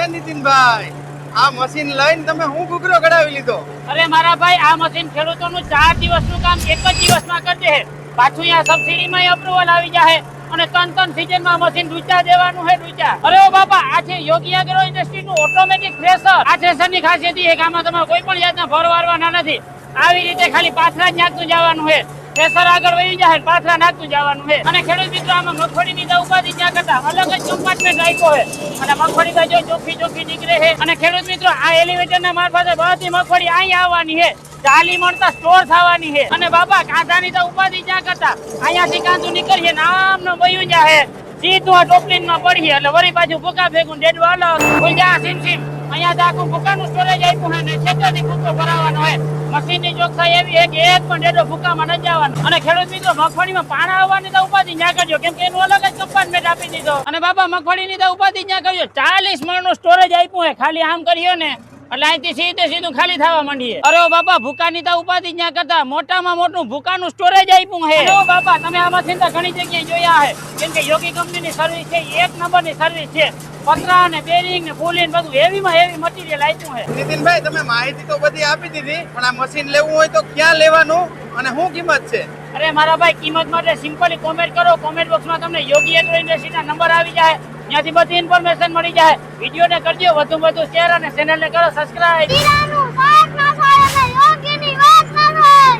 એ નીતિનભાઈ, આ મશીન લઈને તમે હું ઘૂઘરો કઢાવી લીધો? અરે મારા ભાઈ, આ મશીન ખેડૂતોનું ચાર દિવસનું કામ એક જ દિવસમાં કરી દે પાછું અહીંયા સબસિડીમાં અપ્રુવલ આવી જાય અને ત્રણ ત્રણ સિઝનમાં મશીન રૂચા દેવાનું હે રૂચા. અરે ઓ બાપા, આ છે યોગી એગ્રો ઇન્ડસ્ટ્રીનું ઓટોમેટિક થ્રેસર આ થ્રેશરની ખાસિયત એ કે આમાં તમારે કોઈ પણ જાતના ભર વારવાના નથી. આવી રીતે ખાલી પાથરા જ નાખતું જવાનું છે થ્રેશર આગળ વહી જાય, પાથરા નાખતું જવાનું છે. અને ખેડૂત મિત્રો, આમાં મગફળીની તો ઉપાધી ત્યાં કરતા અલગ જ કમ્પાર્ટમેન્ટ રાખ્યો છે. અને મગફળી તો ચોખ્ખી ચોખ્ખી નીકળે છે. અને ખેડૂત મિત્રો, આ એલિવેટરના મારફતે બધી મગફળી અહીં આવવાની છે. ચાલી મળતા સ્ટોર થવાની છે. અને બાપા, કાંધાની તો ઉપાધી ક્યાં કરતા. અહીંયાથી કાંધું નીકળીએ નામ નો વયું જાહે. સીધું આ ટોપલીનમાં પડીએ. એટલે વળી પાછું ભૂકા ભેગું ડેડવા અલગ કોઈ જા સીમ સીમ. અહીંયા તો આખું ભૂકાનું સ્ટોરેજ આપ્યું હોય ને છેલ્લેથી ભૂકો ભરાવાનો હોય. મશીનની ચોકસાઈ એવી છે કે એક પણ ડેડો ભૂકામાં ન જવાનો. અને ખેડૂત મિત્રો, મગફળીમાં પાણા આવવાની તો ઉપાધિ ન્યા કરજો, કેમ કે એનું અલગ જ કમ્પાર્ટમેન્ટ આપી દીધો. અને બાપા, મગફળીની તો ઉપાધિ ન્યા કરજો. ચાલીસ મણનું સ્ટોરેજ આપ્યું હોય ખાલી આમ કર્યો ને, એટલે અહીંથી સીધે સીધું ખાલી થવા માંડીએ. અરે બાપા, ભૂકાની તો ઉપાધિ ન્યા કરતા, મોટામાં મોટું ભૂકાનું સ્ટોરેજ આપ્યું છે. અરે બાપા, તમે આમાંથી ઘણી જગ્યાએ જોયા છે. કેમ કે યોગી કંપનીની સર્વિસ છે, એક નંબરની સર્વિસ છે. પતરા ને બેરિંગ ને પુલિંગ બધું હેવીમાં હેવી મટીરિયલ આપ્યું છે. નીતિનભાઈ તમે માહિતી તો બધી આપી દીધી પણ આ મશીન લેવું હોય તો ક્યાં લેવાનું અને શું કિંમત છે? અરે મારા ભાઈ કિંમત માટે સિમ્પલી કોમેન્ટ કરો કોમેન્ટ બોક્સમાં તમને યોગી એગ્રો ઇન્ડસ્ટ્રીના નંબર આવી જાય. ત્યાંથી બધી ઇન્ફોર્મેશન મળી જાય. વિડીયોને કરજો વધુ વધુ શેર અને ચેનલને કરો સબસ્ક્રાઇબ